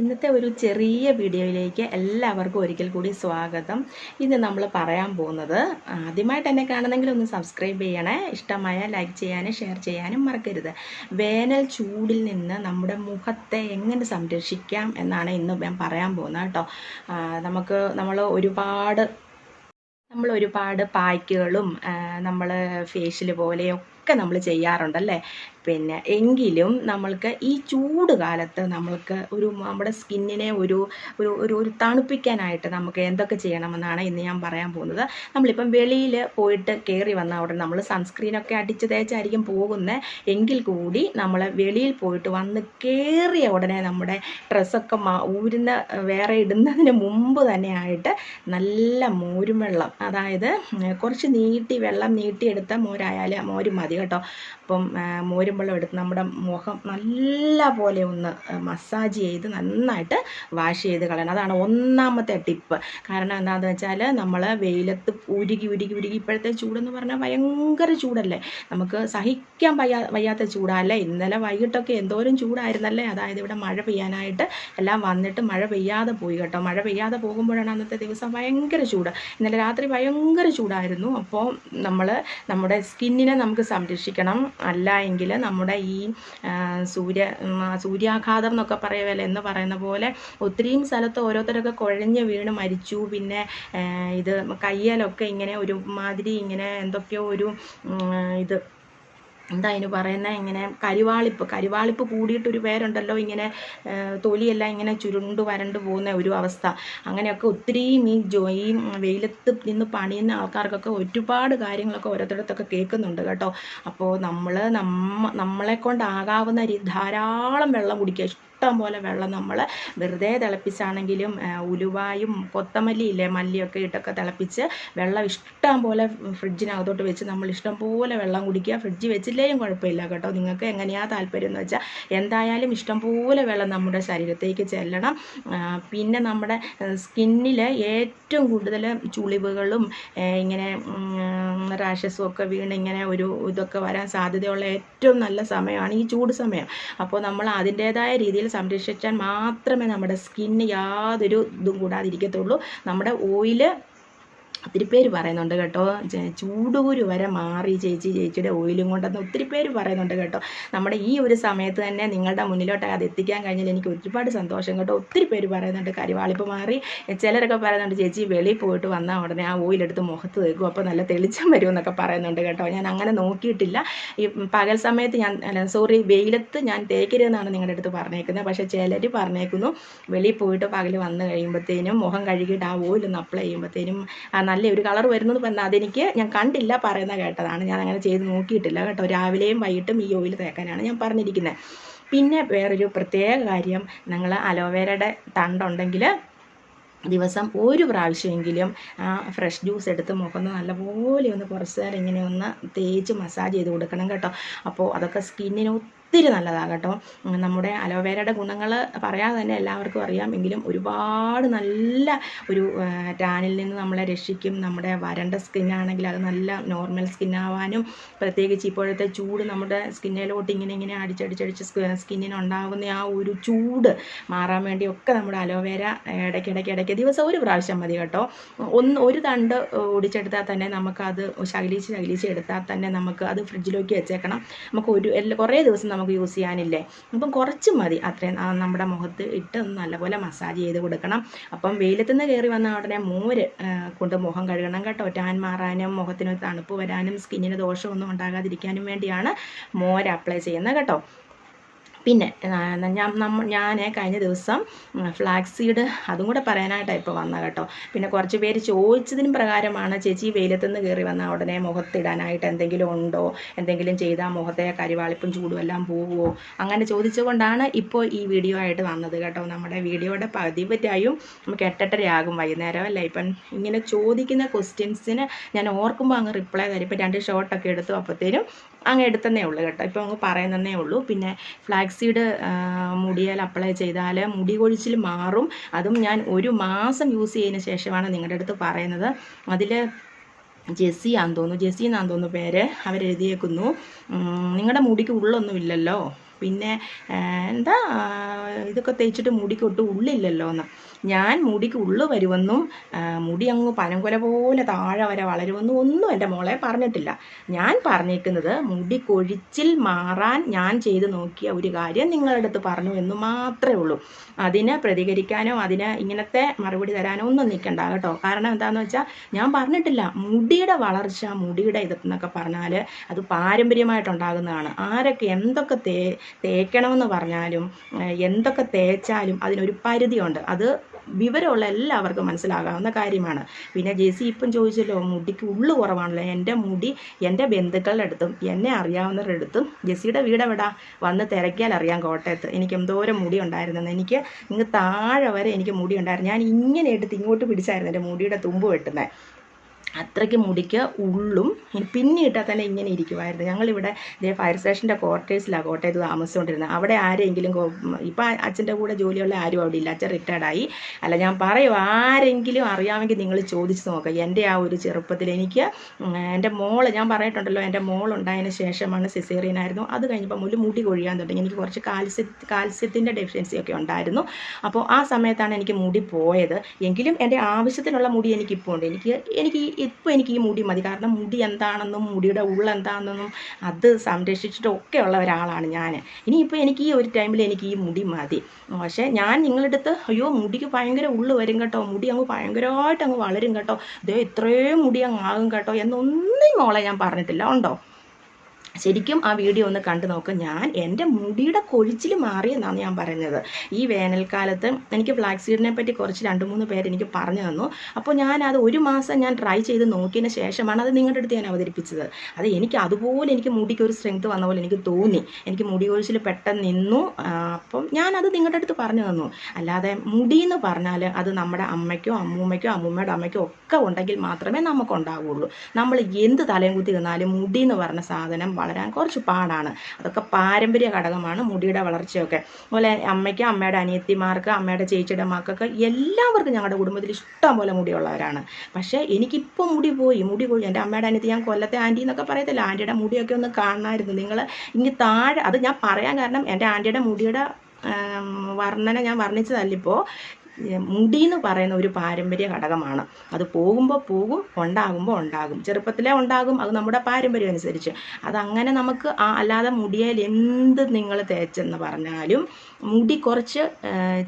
ഇന്നത്തെ ഒരു ചെറിയ വീഡിയോയിലേക്ക് എല്ലാവർക്കും ഒരിക്കൽ കൂടി സ്വാഗതം. ഇന്ന് നമ്മൾ പറയാൻ പോകുന്നത് ആദ്യമായിട്ട് എന്നെ കാണുന്നെങ്കിൽ ഒന്ന് സബ്സ്ക്രൈബ് ചെയ്യണേ. ഇഷ്ടമായ ലൈക്ക് ചെയ്യാനും ഷെയർ ചെയ്യാനും മറക്കരുത്. വേനൽ ചൂടിൽ നിന്ന് നമ്മുടെ മുഖത്തെ എങ്ങനെ സംരക്ഷിക്കാം എന്നാണ് ഇന്ന് ഞാൻ പറയാൻ പോകുന്നത് കേട്ടോ. നമുക്ക് നമ്മൾ ഒരുപാട് നമ്മൾ ഒരുപാട് പായ്ക്കുകളും നമ്മൾ ഫേഷ്യൽ പോലെയൊക്കെ നമ്മൾ ചെയ്യാറുണ്ടല്ലേ? പിന്നെ എങ്കിലും നമ്മൾക്ക് ഈ ചൂട് കാലത്ത് നമ്മൾക്ക് ഒരു നമ്മുടെ സ്കിന്നിനെ ഒരു ഒരു ഒരു ഒരു തണുപ്പിക്കാനായിട്ട് നമുക്ക് എന്തൊക്കെ ചെയ്യണമെന്നാണ് ഇന്ന് ഞാൻ പറയാൻ പോകുന്നത്. നമ്മളിപ്പം വെളിയിൽ പോയിട്ട് കയറി വന്ന ഉടനെ നമ്മൾ സൺസ്ക്രീനൊക്കെ അടിച്ച് തേച്ചായിരിക്കും പോകുന്നത് എങ്കിൽ കൂടി നമ്മൾ വെളിയിൽ പോയിട്ട് വന്ന് കയറിയ ഉടനെ നമ്മുടെ ഡ്രസ്സൊക്കെ ഊരുന്ന വേറെ ഇടുന്നതിന് മുമ്പ് തന്നെ ആയിട്ട് നല്ല മോരും വെള്ളം അതായത് കുറച്ച് നീട്ടി വെള്ളം നീട്ടിയെടുത്ത മോരായാലും മോരും മതി. കേട്ടോ. അപ്പം മോരും വെള്ളം എടുത്ത് നമ്മുടെ മുഖം നല്ല പോലെ ഒന്ന് മസാജ് ചെയ്ത് നന്നായിട്ട് വാഷ് ചെയ്ത് കളയണം. അതാണ് ഒന്നാമത്തെ ടിപ്പ്. കാരണം എന്താണെന്ന് വെച്ചാൽ നമ്മൾ വെയിലത്ത് ഉരുകി ഉരുകി ഉരുകി ഇപ്പോഴത്തെ ചൂടെന്ന് പറഞ്ഞാൽ ഭയങ്കര ചൂടല്ലേ? നമുക്ക് സഹിക്കാൻ വയ്യാ വയ്യാത്ത ചൂടല്ലേ? ഇന്നലെ വൈകിട്ടൊക്കെ എന്തോരം ചൂടായിരുന്നല്ലേ? അതായത് ഇവിടെ മഴ പെയ്യാനായിട്ട് എല്ലാം വന്നിട്ട് മഴ പെയ്യാതെ പോയി കേട്ടോ. മഴ പെയ്യാതെ പോകുമ്പോഴാണ് അന്നത്തെ ദിവസം ഭയങ്കര ചൂട്. ഇന്നലെ രാത്രി ഭയങ്കര ചൂടായിരുന്നു. അപ്പോൾ നമ്മൾ നമ്മുടെ സ്കിന്നിനെ നമുക്ക് സംരക്ഷിക്കണം അല്ല എങ്കിൽ നമ്മുടെ ഈ സൂര്യ സൂര്യാഘാതം എന്നൊക്കെ പറയുമല്ലോ എന്ന് പറയുന്ന പോലെ ഒത്തിരിയും സ്ഥലത്ത് ഓരോരുത്തരൊക്കെ കുഴഞ്ഞ് വീണ് മരിച്ചു. പിന്നെ ഇത് കയ്യിലൊക്കെ ഇങ്ങനെ ഒരുമാതിരി ഇങ്ങനെ എന്തൊക്കെയോ ഒരു ഇത് എന്താ അതിന് പറയുന്നത് ഇങ്ങനെ കരിവാളിപ്പ്. കരിവാളിപ്പ് കൂടിയിട്ടൊരു പേരുണ്ടല്ലോ ഇങ്ങനെ തൊലിയെല്ലാം ഇങ്ങനെ ചുരുണ്ട് വരണ്ട് പോകുന്ന ഒരു അവസ്ഥ. അങ്ങനെയൊക്കെ ഒത്തിരിയും ഈ ജോ ഈ വെയിലത്ത് നിന്ന് പണിയുന്ന ആൾക്കാർക്കൊക്കെ ഒരുപാട് കാര്യങ്ങളൊക്കെ ഓരോരുത്തരത്തൊക്കെ കേൾക്കുന്നുണ്ട് കേട്ടോ. അപ്പോൾ നമ്മൾ നമ്മ നമ്മളെ കൊണ്ടാകാവുന്ന രീതി ധാരാളം വെള്ളം കുടിക്കുക. ഇഷ്ടം പോലെ വെള്ളം നമ്മൾ വെറുതെ തിളപ്പിച്ചാണെങ്കിലും ഉലുവായും കൊത്തമല്ലി ഇല്ലേ മല്ലിയൊക്കെ ഇട്ടൊക്കെ തിളപ്പിച്ച് വെള്ളം ഇഷ്ടം പോലെ ഫ്രിഡ്ജിനകത്തോട്ട് വെച്ച് നമ്മൾ ഇഷ്ടം പോലെ വെള്ളം കുടിക്കുക. ഫ്രിഡ്ജ് വെച്ചില്ലേലും കുഴപ്പമില്ല കേട്ടോ. നിങ്ങൾക്ക് എങ്ങനെയാണ് താല്പര്യം എന്ന് വെച്ചാൽ എന്തായാലും ഇഷ്ടം പോലെ വെള്ളം നമ്മുടെ ശരീരത്തേക്ക് ചെല്ലണം. പിന്നെ നമ്മുടെ സ്കിന്നിൽ ഏറ്റവും കൂടുതൽ ചുളിവുകളും ഇങ്ങനെ റാഷസും ഒക്കെ വീണ് ഇങ്ങനെ ഒരു ഇതൊക്കെ വരാൻ സാധ്യതയുള്ള ഏറ്റവും നല്ല സമയമാണ് ഈ ചൂട് സമയം. അപ്പോൾ നമ്മൾ അതിന്റേതായ രീതിയിൽ സംരക്ഷിച്ചാൽ മാത്രമേ നമ്മുടെ സ്കിന്ന് യാതൊരു ഇതും കൂടാതിരിക്കത്തുള്ളൂ. നമ്മുടെ ഓയിൽ ഒത്തിരി പേര് പറയുന്നുണ്ട് കേട്ടോ ചൂടൂര് വരെ മാറി ചേച്ചി ചേച്ചിയുടെ ഓയിലും കൊണ്ടെന്ന് ഒത്തിരി പേര് പറയുന്നുണ്ട് കേട്ടോ. നമ്മുടെ ഈ ഒരു സമയത്ത് തന്നെ നിങ്ങളുടെ മുന്നിലോട്ട് അത് എത്തിക്കാൻ കഴിഞ്ഞാൽ എനിക്ക് ഒരുപാട് സന്തോഷം കേട്ടോ. ഒത്തിരി പേര് പറയുന്നുണ്ട് കരിവാളിപ്പ് മാറി. ചിലരൊക്കെ പറയുന്നുണ്ട് ചേച്ചി വെളി പോയിട്ട് വന്നാൽ ഉടനെ ആ ഓയിലെടുത്ത് മുഖത്ത് വെക്കും അപ്പോൾ നല്ല തെളിച്ചം വരും എന്നൊക്കെ പറയുന്നുണ്ട് കേട്ടോ. ഞാൻ അങ്ങനെ നോക്കിയിട്ടില്ല. ഈ പകൽ സമയത്ത് ഞാൻ സോറി വെയിലത്ത് ഞാൻ തേക്കരുതെന്നാണ് നിങ്ങളുടെ അടുത്ത് പറഞ്ഞേക്കുന്നത്. പക്ഷേ ചിലർ പറഞ്ഞേക്കുന്നു വെളിയിൽ പോയിട്ട് പകൽ വന്ന് കഴിയുമ്പോഴത്തേനും മുഖം കഴുകിയിട്ട് ആ ഓയിലൊന്ന് അപ്ലൈ ചെയ്യുമ്പോഴത്തേനും നല്ല ഒരു കളർ വരുന്നത് പറഞ്ഞാൽ അതെനിക്ക് ഞാൻ കണ്ടില്ല പറയുന്ന കേട്ടതാണ്. ഞാൻ അങ്ങനെ ചെയ്ത് നോക്കിയിട്ടില്ല കേട്ടോ. രാവിലെയും വൈകിട്ടും ഈ ഓയിൽ തേക്കാനാണ് ഞാൻ പറഞ്ഞിരിക്കുന്നത് പിന്നെ വേറൊരു പ്രത്യേക കാര്യം നിങ്ങൾ അലോവേരയുടെ തണ്ടുണ്ടെങ്കിൽ ദിവസം ഒരു പ്രാവശ്യമെങ്കിലും ആ ഫ്രഷ് ജ്യൂസ് എടുത്ത് മുഖം നല്ലപോലെ ഒന്ന് കുറച്ച് നേരം ഇങ്ങനെ ഒന്ന് തേച്ച് മസാജ് ചെയ്ത് കൊടുക്കണം കേട്ടോ. അപ്പോൾ അതൊക്കെ സ്കിന്നിന് ഒത്തിരി നല്ലതാണ് കേട്ടോ. നമ്മുടെ അലോവേരയുടെ ഗുണങ്ങൾ പറയാതെ തന്നെ എല്ലാവർക്കും അറിയാം. എങ്കിലും ഒരുപാട് നല്ല ഒരു ടാനിൽ നിന്ന് നമ്മളെ രക്ഷിക്കും. നമ്മുടെ വരണ്ട സ്കിന്നാണെങ്കിൽ അത് നല്ല നോർമൽ സ്കിന്നാവാനും പ്രത്യേകിച്ച് ഇപ്പോഴത്തെ ചൂട് നമ്മുടെ സ്കിന്നിലോട്ട് ഇങ്ങനെ ഇങ്ങനെ അടിച്ചടിച്ചടിച്ച് സ്കിന്നിന് ഉണ്ടാകുന്ന ആ ഒരു ചൂട് മാറാൻ വേണ്ടിയൊക്കെ നമ്മുടെ അലോവേര ഇടയ്ക്കിടയ്ക്ക് ഇടയ്ക്ക് ദിവസം ഒരു പ്രാവശ്യം മതി കേട്ടോ. ഒന്ന് ഒരു തണ്ട് ഒടിച്ചെടുത്താൽ തന്നെ നമുക്കത് ശകലിച്ച് ശകലിച്ച് എടുത്താൽ തന്നെ നമുക്ക് അത് ഫ്രിഡ്ജിലേക്ക് വെച്ചേക്കണം. നമുക്ക് ഒരു കുറേ ദിവസം നമുക്ക് യൂസ് ചെയ്യാനില്ലേ? അപ്പം കുറച്ച് മതി. അത്രയും നമ്മുടെ മുഖത്ത് ഇട്ട് നല്ലപോലെ മസാജ് ചെയ്ത് കൊടുക്കണം. അപ്പം വെയിലത്തു നിന്ന് കയറി വന്ന ഉടനെ മോര് കൊണ്ട് മുഖം കഴുകണം കേട്ടോ. ടാൻ മാറാനും മുഖത്തിന് തണുപ്പ് വരാനും സ്കിന്നിന് ദോഷമൊന്നും ഉണ്ടാകാതിരിക്കാനും വേണ്ടിയാണ് മോര് അപ്ലൈ ചെയ്യുന്നത് കേട്ടോ. പിന്നെ ഞാൻ ഞാൻ കഴിഞ്ഞ ദിവസം ഫ്ലാക്സ് സീഡ് അതും കൂടെ പറയാനായിട്ടാണ് ഇപ്പോൾ വന്നത് കേട്ടോ. പിന്നെ കുറച്ച് പേര് ചോദിച്ചതിന് പ്രകാരമാണ് ചേച്ചി വെയിലത്തുനിന്ന് കയറി വന്ന ഉടനെ മുഖത്തിടാനായിട്ട് എന്തെങ്കിലും ഉണ്ടോ? എന്തെങ്കിലും ചെയ്താൽ മുഖത്തെ കരിവാളിപ്പും ചൂടും എല്ലാം പോവുമോ അങ്ങനെ ചോദിച്ചുകൊണ്ടാണ് ഇപ്പോൾ ഈ വീഡിയോ ആയിട്ട് വന്നത് കേട്ടോ. നമ്മുടെ വീഡിയോയുടെ പതിവറ്റായും നമുക്ക് എട്ടെട്ടരയാകും വൈകുന്നേരം അല്ലേ ഇപ്പം ഇങ്ങനെ ചോദിക്കുന്ന ക്വസ്റ്റ്യൻസിന് ഞാൻ ഓർക്കുമ്പോൾ അങ്ങ് റിപ്ലൈ തരും. ഇപ്പം രണ്ട് ഷോട്ടൊക്കെ എടുത്തു അപ്പോഴത്തേനും അങ്ങ് എടുത്തന്നേ ഉള്ളൂ കേട്ടോ. ഇപ്പം അങ്ങ് പറയുന്നതേ ഉള്ളൂ. പിന്നെ ഫ്ലാക്സീഡ് മുടിയിൽ അപ്ലൈ ചെയ്താൽ മുടി കൊഴിച്ചിൽ മാറും. അതും ഞാൻ ഒരു മാസം യൂസ് ചെയ്തതിന് ശേഷമാണ് നിങ്ങളുടെ അടുത്ത് പറയുന്നത്. അതിൽ ജെസ്സി ആന്ന് തോന്നുന്നു. ജെസ്സി എന്നാന്ന് തോന്നുന്നു പേര്. അവരെഴുതിയേക്കുന്നു നിങ്ങളുടെ മുടിക്ക് ഉള്ളൊന്നും ഇല്ലല്ലോ. പിന്നെ എന്താ ഇതൊക്കെ തേച്ചിട്ട് മുടിക്കൊട്ടും ഉള്ളില്ലല്ലോ എന്ന് ഞാൻ മുടിക്ക് ഉള്ളു വരുമെന്നും മുടി അങ്ങ് പനങ്കൊല പോലെ താഴെ വരെ വളരുമെന്നും ഒന്നും എന്റെ മോളെ പറഞ്ഞിട്ടില്ല. ഞാൻ പറഞ്ഞേക്കുന്നത് മുടി കൊഴിച്ചിൽ മാറാൻ ഞാൻ ചെയ്ത് നോക്കിയ ഒരു കാര്യം നിങ്ങളുടെ അടുത്ത് പറഞ്ഞു എന്ന് മാത്രമേ ഉള്ളൂ. അതിനെ പ്രതികരിക്കാനോ അതിന് ഇങ്ങനത്തെ മറുപടി തരാനോ ഒന്നും നിൽക്കണ്ട കേട്ടോ. കാരണം എന്താണെന്ന് വെച്ചാൽ ഞാൻ പറഞ്ഞിട്ടില്ല. മുടിയുടെ വളർച്ച മുടിയുടെ ഇതെന്നൊക്കെ പറഞ്ഞാൽ അത് പാരമ്പര്യമായിട്ടുണ്ടാകുന്നതാണ്. ആരൊക്കെ എന്തൊക്കെ തേ തേക്കണമെന്ന് പറഞ്ഞാലും എന്തൊക്കെ തേച്ചാലും അതിനൊരു പരിധിയുണ്ട്. അത് വിവരമുള്ള എല്ലാവർക്കും മനസ്സിലാകാവുന്ന കാര്യമാണ്. പിന്നെ ജെസി ഇപ്പം ചോദിച്ചല്ലോ മുടിക്ക് ഉള്ളു കുറവാണല്ലോ. എന്റെ മുടി എന്റെ ബന്ധുക്കളുടെ അടുത്തും എന്നെ അറിയാവുന്നവരുടെ അടുത്തും ജെസ്സിയുടെ വീട് എവിടാ? വന്ന് തിരക്കിയാൽ അറിയാം കോട്ടയത്ത്. എനിക്ക് എന്തോരം മുടി ഉണ്ടായിരുന്നെന്ന്. എനിക്ക് ഇങ്ങ് താഴെ വരെ എനിക്ക് മുടി ഉണ്ടായിരുന്നു. ഞാൻ ഇങ്ങനെ എടുത്ത് ഇങ്ങോട്ട് പിടിച്ചായിരുന്നു എന്റെ മുടിയുടെ തുമ്പ് വെട്ടുന്നത്. അത്രയ്ക്ക് മുടിക്ക് ഉള്ളും പിന്നിട്ടാൽ തന്നെ ഇങ്ങനെ ഇരിക്കുമായിരുന്നു ഞങ്ങളിവിടെ ഇതേ ഫയർ സ്റ്റേഷന്റെ ക്വാർട്ടേഴ്സിലാണ് കോട്ടയത്ത് താമസിച്ചുകൊണ്ടിരുന്നത്. അവിടെ ആരെങ്കിലും ഇപ്പം അച്ഛന്റെ കൂടെ ജോലിയുള്ള ആരും അവിടെ ഇല്ല. അച്ഛൻ റിട്ടയർഡായി അല്ല ഞാൻ പറയും ആരെങ്കിലും അറിയാമെങ്കിൽ നിങ്ങൾ ചോദിച്ച് നോക്കുക എന്റെ ആ ഒരു ചെറുപ്പത്തിൽ എനിക്ക് എന്റെ മോൾ ഞാൻ പറഞ്ഞിട്ടുണ്ടല്ലോ എന്റെ മോൾ ഉണ്ടായതിന് ശേഷമാണ് സിസേറിയൻ ആയിരുന്നു. അത് കഴിഞ്ഞപ്പോൾ മുല്ല് മുടി കൊഴിയാൻ തുടങ്ങി. എനിക്ക് കുറച്ച് കാൽസ്യ കാൽസ്യത്തിന്റെ ഡെഫിഷ്യൻസി ഒക്കെ ഉണ്ടായിരുന്നു. അപ്പോൾ ആ സമയത്താണ് എനിക്ക് മുടി പോയത്. എങ്കിലും എന്റെ ആവശ്യത്തിനുള്ള മുടി എനിക്കിപ്പോൾ ഉണ്ട്. എനിക്ക് എനിക്ക് ഇപ്പോൾ എനിക്ക് ഈ മുടി മതി. കാരണം മുടി എന്താണെന്നും മുടിയുടെ ഉള്ളെന്താണെന്നും അത് സംരക്ഷിച്ചിട്ടൊക്കെ ഉള്ള ഒരാളാണ് ഞാൻ ഇനിയിപ്പോൾ എനിക്ക് ഈ ഒരു ടൈമിൽ എനിക്ക് ഈ മുടി മതി. പക്ഷേ ഞാൻ നിങ്ങളുടെ അടുത്ത് അയ്യോ മുടിക്ക് ഭയങ്കര ഉള്ളു വരും കേട്ടോ. മുടി അങ്ങ് ഭയങ്കരമായിട്ട് അങ്ങ് വളരും കേട്ടോ. ഇതേ ഇത്രയും മുടി അങ്ങ് ആകും കേട്ടോ എന്നൊന്നും മോളെ ഞാൻ പറഞ്ഞിട്ടില്ല. ഉണ്ടോ? ശരിക്കും ആ വീഡിയോ ഒന്ന് കണ്ടു നോക്ക്. ഞാൻ എന്റെ മുടിയുടെ കൊഴിച്ചിൽ മാറിയെന്നാണ് ഞാൻ പറഞ്ഞത്. ഈ വേനൽക്കാലത്ത് എനിക്ക് ഫ്ലാക്സ് സീഡിനെ പറ്റി കുറച്ച് രണ്ട് മൂന്ന് പേര് എനിക്ക് പറഞ്ഞു തന്നു. അപ്പോൾ ഞാൻ അത് ഒരു മാസം ഞാൻ ട്രൈ ചെയ്ത് നോക്കിയതിന് ശേഷമാണ് അത് നിങ്ങളുടെ അടുത്ത് ഞാൻ അവതരിപ്പിച്ചത്. അത് എനിക്ക് അതുപോലെ എനിക്ക് മുടിക്ക് ഒരു സ്ട്രെങ്ത് വന്ന പോലെ എനിക്ക് തോന്നി. എനിക്ക് മുടി കൊഴിച്ചിൽ പെട്ടെന്ന് നിന്നു. അപ്പം ഞാനത് നിങ്ങളുടെ അടുത്ത് പറഞ്ഞു തന്നു. അല്ലാതെ മുടി എന്ന് പറഞ്ഞാൽ അത് നമ്മുടെ അമ്മയ്ക്കോ അമ്മൂമ്മയ്ക്കോ അമ്മൂമ്മയുടെ അമ്മയ്ക്കോ ഒക്കെ ഉണ്ടെങ്കിൽ മാത്രമേ നമുക്കുണ്ടാവുള്ളൂ നമ്മൾ എന്ത് തലയും കുത്തി നിന്നാലും മുടി എന്ന് പറഞ്ഞ സാധനം വളരാൻ കുറച്ച് പാടാണ്. അതൊക്കെ പാരമ്പര്യ ഘടകമാണ് മുടിയുടെ വളർച്ചയൊക്കെ. അതുപോലെ അമ്മയ്ക്ക് അമ്മയുടെ അനിയത്തിമാർക്ക് അമ്മയുടെ ചേച്ചിയുടെ മക്കൾക്ക് എല്ലാവർക്കും ഞങ്ങളുടെ കുടുംബത്തിൽ ഇഷ്ടം പോലെ മുടിയുള്ളവരാണ്. പക്ഷേ എനിക്കിപ്പോൾ മുടി പോയി മുടി പോയി. എന്റെ അമ്മയുടെ അനിയത്തി ഞാൻ കൊല്ലത്തെ ആന്റി എന്നൊക്കെ പറയത്തില്ല? ആന്റിയുടെ മുടിയൊക്കെ ഒന്ന് കാണാമായിരുന്നു നിങ്ങൾ ഇനി താഴെ അത് ഞാൻ പറയാൻ കാരണം എന്റെ ആന്റിയുടെ മുടിയുടെ വർണന ഞാൻ വർണിച്ചതല്ലിപ്പോൾ മുടി എന്ന് പറയുന്ന ഒരു പാരമ്പര്യ ഘടകമാണ്. അത് പോകുമ്പോൾ പോകും ഉണ്ടാകുമ്പോൾ ഉണ്ടാകും. ചെറുപ്പത്തിലേ ഉണ്ടാകും അത് നമ്മുടെ പാരമ്പര്യം അനുസരിച്ച്. അതങ്ങനെ നമുക്ക് ആ അല്ലാതെ മുടിയിൽ എന്ത് നിങ്ങൾ തേച്ചെന്ന് പറഞ്ഞാലും മുടി കുറച്ച്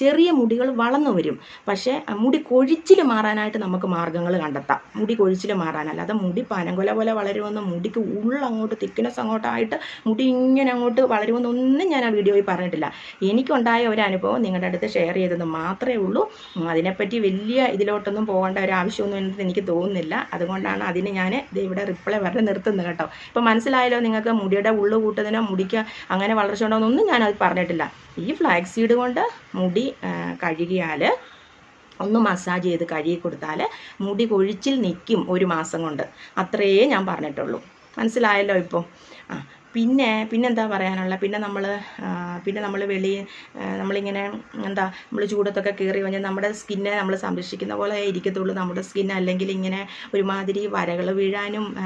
ചെറിയ മുടികൾ വളർന്നു വരും. പക്ഷേ മുടി കൊഴിച്ചിൽ മാറാനായിട്ട് നമുക്ക് മാർഗങ്ങൾ കണ്ടെത്താം. മുടി കൊഴിച്ചിൽ മാറാൻ. അല്ലാതെ മുടി പനങ്കൊല പോലെ വളരുമെന്ന് മുടിക്ക് ഉള്ളങ്ങോട്ട് തിക്നെസ് അങ്ങോട്ടായിട്ട് മുടി ഇങ്ങനെ അങ്ങോട്ട് വളരുമെന്നൊന്നും ഞാൻ ആ വീഡിയോയിൽ പറഞ്ഞിട്ടില്ല. എനിക്കുണ്ടായ ഒരു അനുഭവം നിങ്ങളുടെ അടുത്ത് ഷെയർ ചെയ്തെന്ന് മാത്രമേ ഉള്ളൂ. ഉം, അതിനെപ്പറ്റി വലിയ ഇതിലോട്ടൊന്നും പോകേണ്ട ഒരു ആവശ്യമൊന്നും ഉണ്ടെന്ന് എനിക്ക് തോന്നുന്നില്ല. അതുകൊണ്ടാണ് അതിന് ഞാൻ ഇവിടെ റിപ്ലൈ വരെ നിർത്തുന്നത് കേട്ടോ. ഇപ്പം മനസ്സിലായല്ലോ നിങ്ങൾക്ക് മുടിയുടെ ഉള്ളു കൂട്ടുന്നതിനോ മുടിക്ക് അങ്ങനെ വളർച്ച ഞാൻ ഞാനത് പറഞ്ഞിട്ടില്ല. ഈ ഫ്ലാക്സ് സീഡ് കൊണ്ട് മുടി കഴുകിയാൽ ഒന്ന് മസാജ് ചെയ്ത് കഴുകി കൊടുത്താൽ മുടി കൊഴിച്ചിൽ നിൽക്കും ഒരു മാസം കൊണ്ട്. അത്രയേ ഞാൻ പറഞ്ഞിട്ടുള്ളൂ. മനസ്സിലായല്ലോ ഇപ്പോൾ ആ പിന്നെ പിന്നെന്താ പറയാനുള്ള? പിന്നെ നമ്മൾ പിന്നെ നമ്മൾ വെളി നമ്മളിങ്ങനെ എന്താ നമ്മൾ ചൂടത്തൊക്കെ കയറി കഴിഞ്ഞാൽ നമ്മുടെ സ്കിന്നെ നമ്മൾ സംരക്ഷിക്കുന്ന പോലെ ഇരിക്കത്തുള്ളൂ. നമ്മുടെ സ്കിൻ അല്ലെങ്കിൽ ഇങ്ങനെ ഒരുമാതിരി വരകൾ വീഴാനും ആ,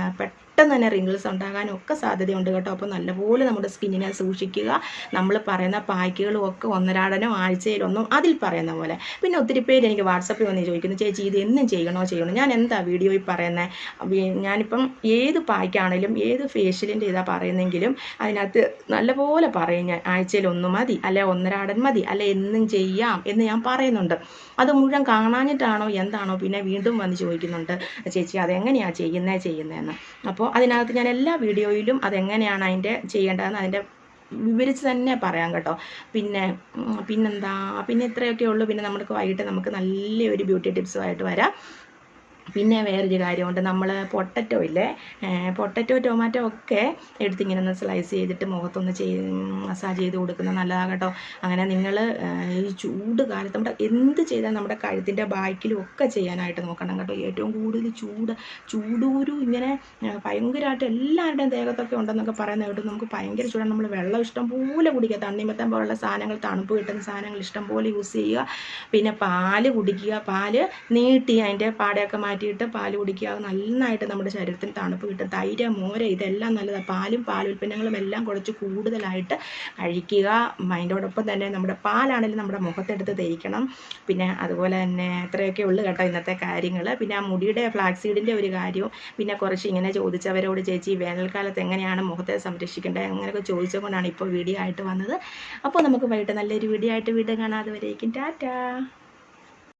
പെട്ടെന്ന് തന്നെ റിങ്കിൾസ് ഉണ്ടാകാനും ഒക്കെ സാധ്യതയുണ്ട് കേട്ടോ. അപ്പോൾ നല്ലപോലെ നമ്മുടെ സ്കിന്നിനെ സൂക്ഷിക്കുക. നമ്മൾ പറയുന്ന പായ്ക്കുകളും ഒക്കെ ഒന്നരാടനോ ആഴ്ചയിലൊന്നും അതിൽ പറയുന്ന പോലെ. പിന്നെ ഒത്തിരി പേര് എനിക്ക് വാട്സപ്പിൽ വന്ന് ചോദിക്കുന്നു ചേച്ചി ഇത് എന്നും ചെയ്യണോ ചെയ്യണോ? ഞാൻ എന്താ വീഡിയോയിൽ പറയുന്നത് ഞാനിപ്പം ഏത് പായ്ക്കാണേലും ഏത് ഫേഷ്യലിന്റെ ഇതാ പറയുന്നെങ്കിലും അതിനകത്ത് നല്ലപോലെ പറയും ഞാൻ ആഴ്ചയിൽ ഒന്ന് മതി അല്ലെ ഒന്നരാടൻ മതി അല്ലെ എന്നും ചെയ്യാം എന്ന് ഞാൻ പറയുന്നുണ്ട്. അത് മുഴുവൻ കാണാഞ്ഞിട്ടാണോ എന്താണോ പിന്നെ വീണ്ടും വന്ന് ചോദിക്കുന്നുണ്ട് ചേച്ചി അതെങ്ങനെയാണ് ചെയ്യുന്നേ ചെയ്യുന്നതെന്ന് അപ്പോൾ അതിനകത്ത് ഞാൻ എല്ലാ വീഡിയോയിലും അതെങ്ങനെയാണ് അതിന്റെ ചെയ്യേണ്ടതെന്ന് അതിന്റെ വിവരിച്ച് തന്നെ പറയാം കേട്ടോ. പിന്നെ പിന്നെന്താ പിന്നെ ഇത്രയൊക്കെ ഉള്ളൂ. പിന്നെ നമുക്ക് വൈകിട്ട് നമുക്ക് നല്ലൊരു ബ്യൂട്ടി ടിപ്സുമായിട്ട് വരാം. പിന്നെ വേറൊരു കാര്യമുണ്ട്. നമ്മൾ പൊട്ടറ്റോ ഇല്ലേ? പൊട്ടറ്റോ ടൊമാറ്റോ ഒക്കെ എടുത്തിങ്ങനെ ഒന്ന് സ്ലൈസ് ചെയ്തിട്ട് മുഖത്തൊന്ന് ചെയ് മസാജ് ചെയ്ത് കൊടുക്കുന്നത് നല്ലതാണ് കേട്ടോ. അങ്ങനെ നിങ്ങൾ ഈ ചൂട് കാലത്ത് നമ്മുടെ എന്ത് ചെയ്താൽ നമ്മുടെ കഴുത്തിന്റെ ബാക്കിലും ഒക്കെ ചെയ്യാനായിട്ട് നോക്കണം കേട്ടോ. ഏറ്റവും കൂടുതൽ ചൂട് ചൂടൂരു ഇങ്ങനെ ഭയങ്കരമായിട്ട് എല്ലാവരുടെയും ദേഹത്തൊക്കെ ഉണ്ടെന്നൊക്കെ പറയുന്ന കേട്ടു നമുക്ക് ഭയങ്കര ചൂടാണ്. നമ്മൾ വെള്ളം ഇഷ്ടം പോലെ കുടിക്കുക. തണ്ണിമത്തം പോലുള്ള സാധനങ്ങൾ തണുപ്പ് കിട്ടുന്ന സാധനങ്ങൾ ഇഷ്ടം പോലെ യൂസ് ചെയ്യുക. പിന്നെ പാൽ കുടിക്കുക. പാൽ നീട്ടി അതിന്റെ പാടയൊക്കെ മാറ്റിയിട്ട് പാൽ കുടിക്കുക. നന്നായിട്ട് നമ്മുടെ ശരീരത്തിന് തണുപ്പ് കിട്ടും. തൈര് മോര ഇതെല്ലാം നല്ലതാണ് പാലും പാലുൽപ്പന്നങ്ങളും എല്ലാം കുറച്ച് കൂടുതലായിട്ട് കഴിക്കുക. അതിന്റോടൊപ്പം തന്നെ നമ്മുടെ പാലാണെങ്കിലും നമ്മുടെ മുഖത്തെടുത്ത് തേക്കണം. പിന്നെ അതുപോലെ തന്നെ ഇത്രയൊക്കെ ഉള്ളു കേട്ടോ ഇന്നത്തെ കാര്യങ്ങൾ പിന്നെ ആ മുടിയുടെ ഫ്ലാക്സീഡിന്റെ ഒരു കാര്യവും പിന്നെ കുറച്ച് ഇങ്ങനെ ചോദിച്ചവരോട് ചേച്ചി വേനൽക്കാലത്ത് എങ്ങനെയാണ് മുഖത്തെ സംരക്ഷിക്കേണ്ടത്? അങ്ങനെയൊക്കെ ചോദിച്ചുകൊണ്ടാണ് ഇപ്പോൾ വീഡിയോ ആയിട്ട് വന്നത്. അപ്പോൾ നമുക്ക് വൈകിട്ട് നല്ലൊരു വീഡിയോ ആയിട്ട് വീണ്ടും കാണാതെ വരേക്കും ടാറ്റാ.